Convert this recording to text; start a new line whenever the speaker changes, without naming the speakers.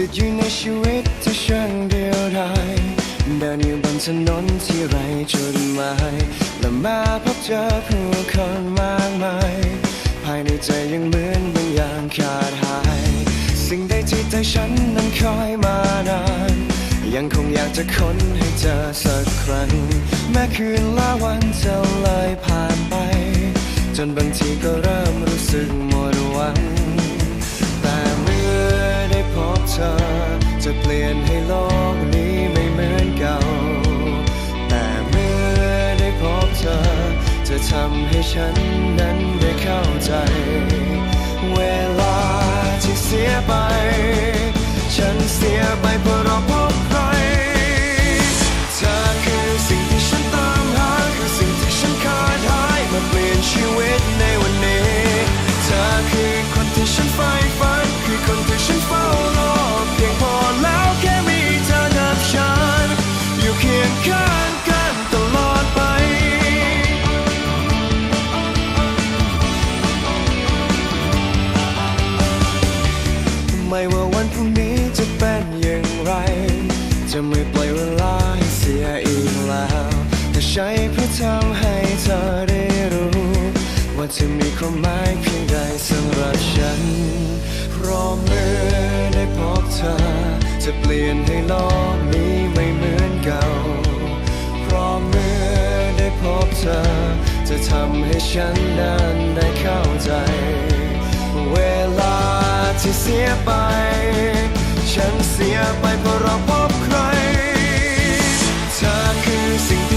ติดอยู่ในชีวิตที่ช่างเดียวดายเดินอยู่บนถนนที่ไรจุดหมายและมาพบเจอผู้คนมากมาย ภายในใจยังเหมือนบางอย่างขาดหาย สิ่งใดที่ใจฉันนั้นคอยมานาน ยังคงอยากจะค้นให้เจอสักครั้ง แม้คืนละวันจะเลยผ่านไป จนบางทีก็เริ่มรู้สึกหมดหวัง ธอ จะเปลี่ยนให้โลกนี้ไม่เหมือนเก่า แต่เมื่อได้พบเธอ จะทำให้ฉันนั้นได้เข้าใจ เวลาที่เสียไป ฉันเสียไปเพราะ จะไม่ปล่อยเวลาให้เสียอีกแล้วแต่ใช้เพื่อทำให้เธอได้รู้ ว่าจะมีความหมายเพียงใดสำหรับฉันเพราะเมื่อได้พบเธอ จะเปลี่ยนให้โลกนี้ไม่เหมือนเก่าเพราะเมื่อได้พบเธอ จะทำให้ฉันนั้นได้เข้าใจ เวลาที่เสียไป sin ti.